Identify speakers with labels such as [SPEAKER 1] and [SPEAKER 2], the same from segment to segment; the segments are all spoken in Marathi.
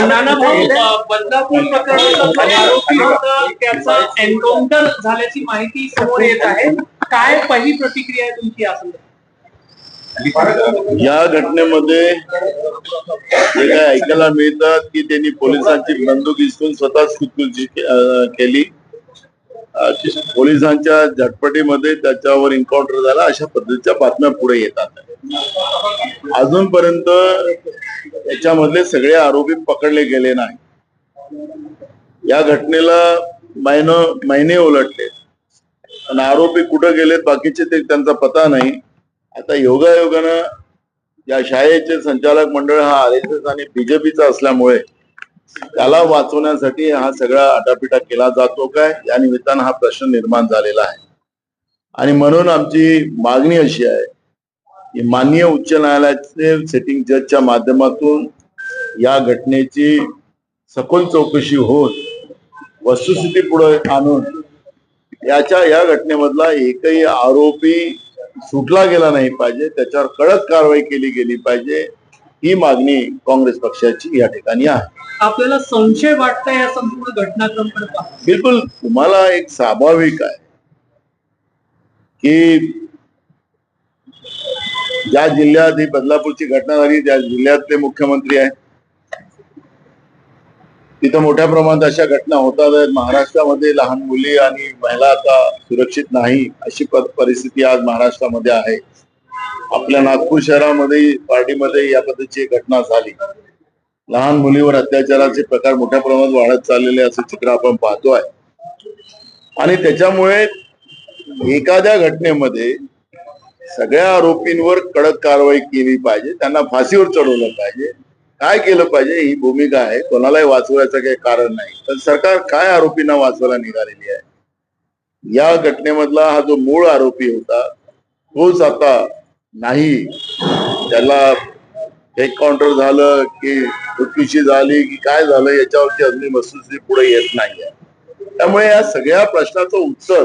[SPEAKER 1] नाना भाऊ बदलापूर प्रकरणाचा आरोपी होता. त्याचा एन्काउंटर झाल्याची माहिती समोर येत आहे. काय पहिली प्रतिक्रिया आहे तुमची या संदर्भात?
[SPEAKER 2] या घटनेमध्ये जे काय ऐकायला मिळतात की त्यांनी पोलिसांची बंदूक हिसकून स्वतःच खुदकुशी केली. पोलिसांच्या झटपटीमध्ये त्याच्यावर एन्काउंटर झाला अशा पद्धतीच्या बातम्या पुढे येतात. अजूनपर्यंत याच्यामधले सगळे आरोपी पकडले गेले नाही. या घटनेला महिन महिने उलटले आणि आरोपी कुठे गेलेत बाकीचे ते त्यांचा पता नाही. आता योगायोगानं या शाळेचे संचालक मंडळ हा आर एस एस आणि बीजेपीचा असल्यामुळे त्याला वाचवण्यासाठी हा सगळा आटापिटा केला जातो काय? या निमित्तानं हा प्रश्न निर्माण झालेला आहे. आणि म्हणून आमची मागणी अशी आहे की माननीय उच्च न्यायालयाचे सेटिंग जजच्या माध्यमातून या घटनेची सखोल चौकशी होऊन वस्तुस्थिती पुढे आणून याच्या या घटनेमधला एकही आरोपी सुटला गेला नाही पाहिजे. त्याच्यावर कडक कारवाई केली गेली पाहिजे. ही मागणी काँग्रेस पक्षाची या ठिकाणी आहे.
[SPEAKER 1] आपल्याला संशय वाटतंय या संपूर्ण घटनाक्रमकडे पाहून.
[SPEAKER 2] बिलकुल तुम्हाला एक स्वाभाविक आहे की ज्या जिल्ह्यात ही बदलापूरची घटना झाली त्या जिल्ह्यातले मुख्यमंत्री आहेत तिथं मोठ्या प्रमाणात अशा घटना होतात आहेत. महाराष्ट्रामध्ये लहान मुली आणि महिला आता सुरक्षित नाही अशी परिस्थिती आज महाराष्ट्रामध्ये आहे. आपल्या नागपूर शहरामध्ये पार्टीमध्ये या पद्धतीची घटना झाली. लहान मुलीवर अत्याचाराचे प्रकार मोठ्या प्रमाणात वाढत चाललेले असं चित्र आपण पाहतोय आणि त्याच्यामुळे एखाद्या घटनेमध्ये सगळ्या आरोपींवर कडक कारवाई केली पाहिजे त्यांना फाशीवर चढवलं पाहिजे. काय केलं पाहिजे ही भूमिका आहे. कोणालाही वाचवायचं काही कारण नाही. तर सरकार काय आरोपींना वाचवायला निघालेली आहे? या घटनेमधला हा जो मूळ आरोपी होता तोच आता नाही. त्याला एन्काउंटर झालं की मृत्यूची झाली की काय झालं याच्यावरती अजून वस्तुस्थिती पुढे येत नाहीये. त्यामुळे या सगळ्या प्रश्नाचं उत्तर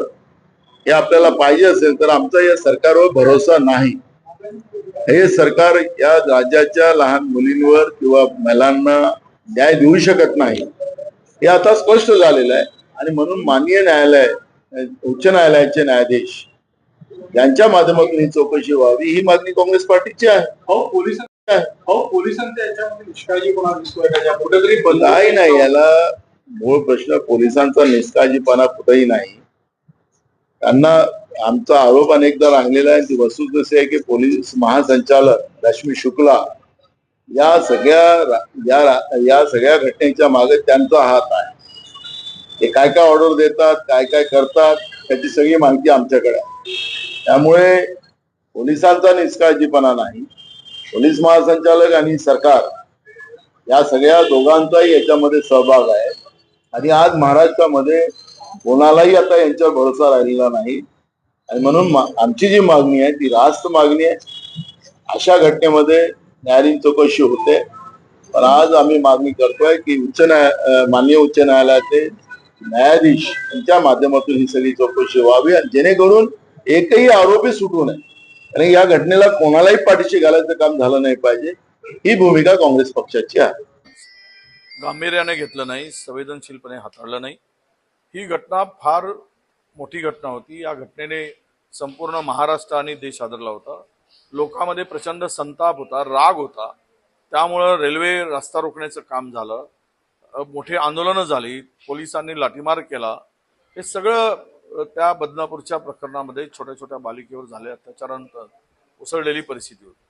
[SPEAKER 2] हे आपल्याला पाहिजे असेल तर आमचा या सरकारवर भरोसा नाही. हे सरकार या राज्याच्या लहान मुलींवर किंवा महिलांना न्याय देऊ शकत नाही. हे आता स्पष्ट झालेलं आहे. आणि म्हणून माननीय न्यायालय उच्च न्यायालयाचे न्यायाधीश यांच्या माध्यमातून ही चौकशी व्हावी ही मागणी काँग्रेस पार्टीची आहे.
[SPEAKER 3] हो पोलिसांच्या हो पोलिसांच्या याच्यामध्ये निष्काळजीपणा दिसतोय त्याच्या कुठेतरी
[SPEAKER 2] नाही नाही. याला मूळ प्रश्न पोलिसांचा निष्काळजीपणा कुठेही नाही. त्यांना आमचा आरोप अनेकदा राहिलेला आहे. ती वस्तू अशी आहे की पोलीस महासंचालक रश्मी शुक्ला या सगळ्या या या सगळ्या घटनेच्या मागे त्यांचा हात आहे. ते काय काय ऑर्डर देतात काय काय करतात त्याची सगळी माहिती आमच्याकडे आहे. त्यामुळे पोलिसांचा निष्काळजीपणा नाही. पोलीस महासंचालक आणि सरकार या सगळ्या दोघांचाही याच्यामध्ये सहभाग आहे. आणि आज महाराष्ट्रामध्ये कोणालाही आता यांच्या भरोसा राहिलेला नाही. आणि म्हणून आमची जी मागणी आहे ती रास्त मागणी आहे. अशा घटनेमध्ये न्यायालयीन चौकशी होते. पण आज आम्ही मागणी करतोय की उच्च न्याय माननीय उच्च न्यायालयाचे न्यायाधीश यांच्या माध्यमातून ही सगळी चौकशी व्हावी आणि जेणेकरून एकही आरोपी सुटू नये. आणि या घटनेला कोणालाही पाठीशी घालायचं काम झालं नाही पाहिजे. ही भूमिका काँग्रेस पक्षाची आहे.
[SPEAKER 4] गांभीर्याने घेतलं नाही संवेदनशीलपणे हाताळलं नाही. ही घटना फार मोठी घटना होती. या घटनेने संपूर्ण महाराष्ट्र आणि देश हादरला होता. लोकांमध्ये प्रचंड संताप होता राग होता. त्यामुळं रेल्वे रस्ता रोखण्याचं काम झालं. मोठे आंदोलनं झाली. पोलिसांनी लाठीमार केला. हे सगळं त्या बदनापूरच्या प्रकरणामध्ये छोट्या छोट्या बालिकेवर झाले अत्याचारानंतर उसळलेली परिस्थिती होती.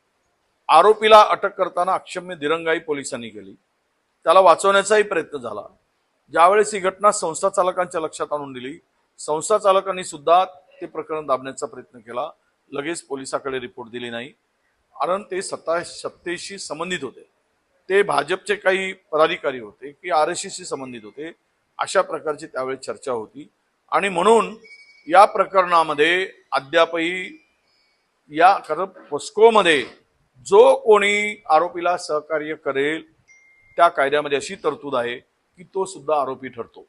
[SPEAKER 4] आरोपीला अटक करताना अक्षम्य दिरंगाई पोलिसांनी केली. त्याला वाचवण्याचाही प्रयत्न झाला. ज्यावेळेस ही घटना संस्था चालकांच्या लक्षात आणून दिली संस्था चालकांनी सुद्धा ते प्रकरण दाबण्याचा प्रयत्न केला. लगेच पोलिसाकडे रिपोर्ट दिली नाही. कारण ते सत्ता सत्तेशी संबंधित होते. ते भाजपचे काही पदाधिकारी होते की आर एस संबंधित होते. अशा प्रकारची त्यावेळी चर्चा होती. आणि म्हणून या प्रकरणामध्ये अद्यापही या खरं पोस्कोमध्ये जो कोणी आरोपीला सहकार्य करेल त्या कायद्यामध्ये अशी तरतूद आहे की तो सुद्धा आरोपी ठरतो.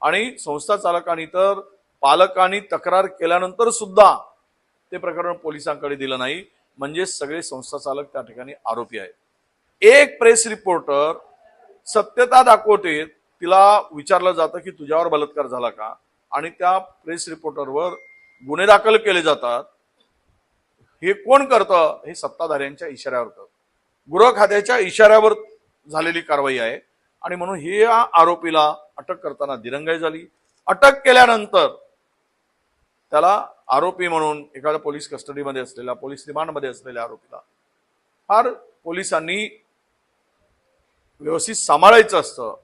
[SPEAKER 4] आणि संस्था चालकांनी तर पालकांनी तक्रार केल्यानंतर सुद्धा ते प्रकरण पोलिसांकडे दिलं नाही. म्हणजे सगळे संस्था चालक त्या ठिकाणी आरोपी आहेत. एक प्रेस रिपोर्टर सत्यता दाखवते तिला विचारलं जातं की तुझ्यावर बलात्कार झाला का? आणि त्या प्रेस रिपोर्टरवर गुन्हे दाखल केले जातात. हे कोण करतं? हे सत्ताधाऱ्यांच्या इशाऱ्यावर करतं. गृह खात्याच्या इशाऱ्यावर झालेली कारवाई आहे. आणि म्हणून हे या आरोपीला अटक करताना दिरंगाई झाली. अटक केल्यानंतर त्याला आरोपी म्हणून एखाद्या पोलीस कस्टडीमध्ये असलेल्या पोलीस रिमांडमध्ये असलेल्या आरोपीला फार पोलिसांनी व्यवस्थित सांभाळायचं असतं.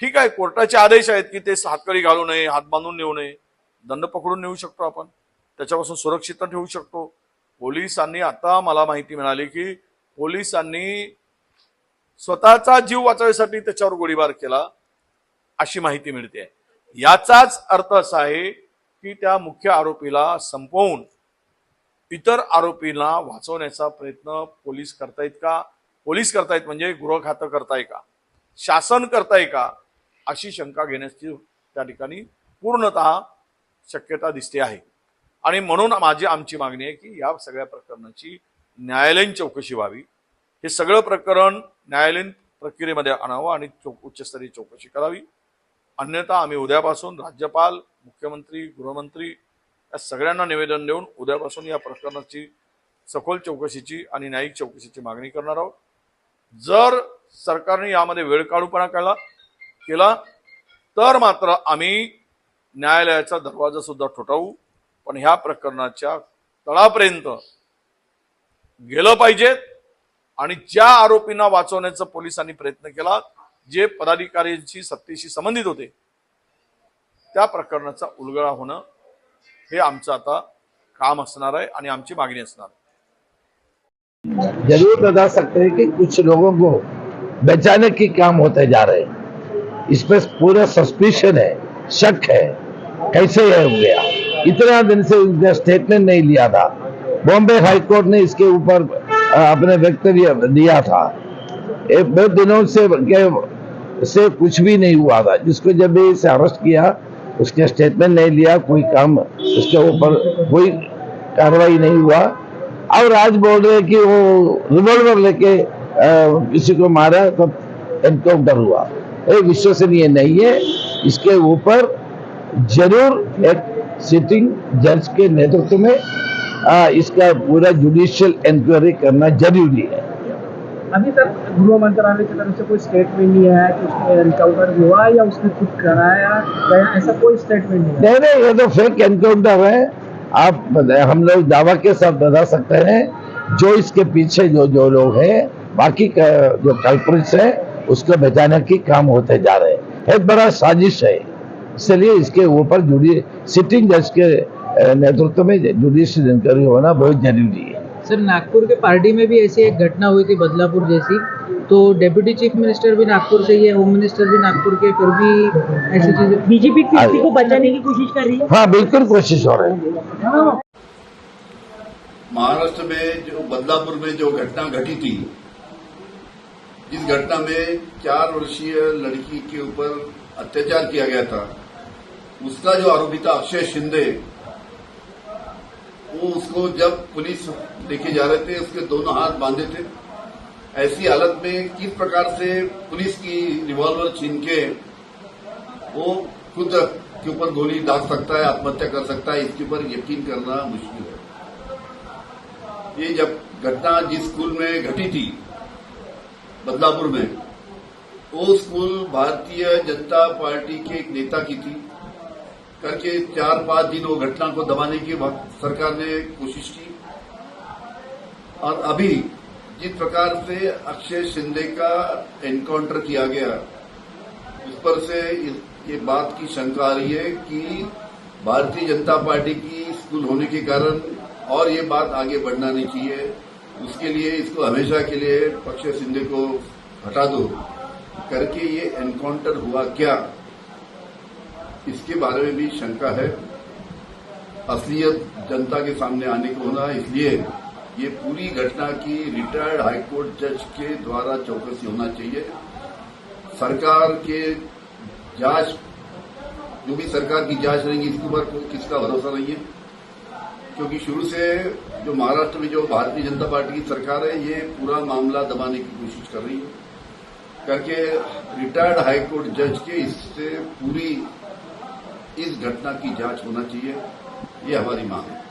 [SPEAKER 4] ठीक आहे कोर्टाचे आदेश आहेत की ते हातकडी घालू नये हात बांधून नेऊ नये. दंड पकडून नेऊ शकतो आपण. त्याच्यापासून सुरक्षित ठेवू शकतो. पोलिसांनी आता मला माहिती मिळाली की पोलिसांनी स्वतःचा जीव वाचवण्यासाठी त्याच्यावर गोळीबार केला अशी माहिती मिळते. याचाच अर्थ असा आहे की त्या मुख्य आरोपीला संपवून इतर आरोपींना वाचवण्याचा प्रयत्न पोलीस करतायत का? पोलीस करतायत म्हणजे गृह खातं करताय का? शासन करताय का? अशी शंका घेण्याची त्या ठिकाणी पूर्णतः शक्यता दिसते आहे. आणि म्हणून माझी आमची मागणी आहे की या सगळ्या प्रकरणाची न्यायालयीन चौकशी व्हावी. हे सगळं प्रकरण न्यायालयीन प्रक्रियेमध्ये आणावं आणि चौ उच्चस्तरीय चौकशी करावी. अन्यथा आम्ही उद्यापासून राज्यपाल मुख्यमंत्री गृहमंत्री या सगळ्यांना निवेदन देऊन उद्यापासून या प्रकरणाची सखोल चौकशीची आणि न्यायिक चौकशीची मागणी करणार आहोत. जर सरकारने यामध्ये वेळ काढूपणा केला केला तर मात्र आम्ही न्यायालयाचा दरवाजा सुद्धा ठोठावू पण ह्या प्रकरणाच्या तळापर्यंत गेलं पाहिजे. आणि ज्या आरोपींना वाचवण्याचा पोलिसांनी प्रयत्न केला जे पदाधिकाऱ्यांशी सत्तेशी संबंधित होते त्या प्रकरणाचा उलगडा होणं हे आमचं आता काम असणार आहे आणि आमची मागणी असणार आहे.
[SPEAKER 5] जरूर बता सकते हैं कि कुछ लोगों को बचाने की काम होते जा रहे हैं। इस पर सस्पिशन है, शक है, कैसे यह हो गया इतना दिन से उनका स्टेटमेंट नहीं लिया था। बॉम्बे हाई कोर्ट ने इसके ऊपर अपने वक्तव्य दिया था। बहुत दिनों से से कुछ भी नहीं हुआ था। जिसको जब भी इसे अरेस्ट किया उसके स्टेटमेंट नहीं लिया, कोई काम उसके ऊपर कोई कार्रवाई नहीं हुआ। और आज बोल रहे हैं कि वो रिवॉल्वर लेके किसी को मारा तो एनकाउंटर हुआ। ये विश्वसनीय नहीं है। इसके ऊपर ज़रूर एक सिटिंग जज के नेतृत्व में अ, इसका पूरा जुडिशियल इंक्वायरी करना ज़रूरी है।
[SPEAKER 6] अभी तक गृह मंत्रालय की तरफ़ से कोई स्टेटमेंट नहीं आया कि उसने रिकवर हुआ या उसने खुद कराया गया ऐसा कोई स्टेटमेंट नहीं है
[SPEAKER 5] नहीं नहीं ये तो फेक एनकाउंटर है। आप हम लोग दावा के साथ बता सकते हैं। जो इसके पीछे जो जो लोग हैं बाकी का जो कल्प्रिट्स है उसको बचाने की काम होते जा रहे हैं। एक बड़ा साजिश है। इसलिए इसके ऊपर जुडी सिटिंग जज के नेतृत्व में जुडिशियल इंक्वायरी होना बहुत ज़रूरी है।
[SPEAKER 7] सर नागपुर के पार्टी में भी ऐसी एक घटना हुई थी बदलापुर जैसी। तो डेप्यूटी चीफ मिनिस्टर भी नागपुर से ही है होम मिनिस्टर भी नागपुर के फिर भी ऐसी चीज़ें
[SPEAKER 6] बीजेपी
[SPEAKER 5] किसी को
[SPEAKER 6] बचाने की कोशिश कर रही है।
[SPEAKER 5] हाँ बिल्कुल कोशिश हो रही है।
[SPEAKER 8] महाराष्ट्र में जो बदलापुर में जो घटना घटी थी जिस घटना में चार वर्षीय लड़की के ऊपर अत्याचार किया गया था। उसका जो आरोपी था अक्षय शिंदे, वो उसको जब पुलिस लेके जा रहे थे, उसके दोनों हाथ बांधे थे। ऐसी हालत में किस प्रकार से पुलिस की रिवॉल्वर छीन के वो खुद के ऊपर गोली दाग सकता है, आत्महत्या कर सकता है, इसके ऊपर यकीन करना मुश्किल है। ये जब घटना जिस स्कूल में घटी थी बदलापुर में। वो स्कूल भारतीय जनता पार्टी के एक नेता की थी। करके चार पाँच दिन वो घटना को दबाने की सरकार ने कोशिश की। और अभी जिस प्रकार से अक्षय शिंदे का एनकाउंटर किया गया, उस पर से ये बात की शंका आ रही है कि भारतीय जनता पार्टी की स्कूल होने के कारण और ये बात आगे बढ़ना नहीं चाहिए। उसके लिए, इसको हमेशा के लिए अक्षय सिंधे को हटा दो। करके ये एनकाउंटर हुआ क्या? इसके बारे में भी शंका है। असलियत जनता के सामने आने को होना, इसलिए ये पूरी घटना की रिटायर्ड हाईकोर्ट जज के द्वारा चौकसी होना चाहिए। सरकार के जाँच, जो भी सरकार की जाँच रहेगी, इसके ऊपर किसका भरोसा नहीं है। क्योंकि शुरू से जो महाराष्ट्र में जो भारतीय जनता पार्टी की सरकार है, ये पूरा मामला दबाने की कोशिश कर रही है। करके रिटायर्ड हाईकोर्ट जज के इससे पूरी इस घटना की जाँच होना चाहिए, ये हमारी मांग है।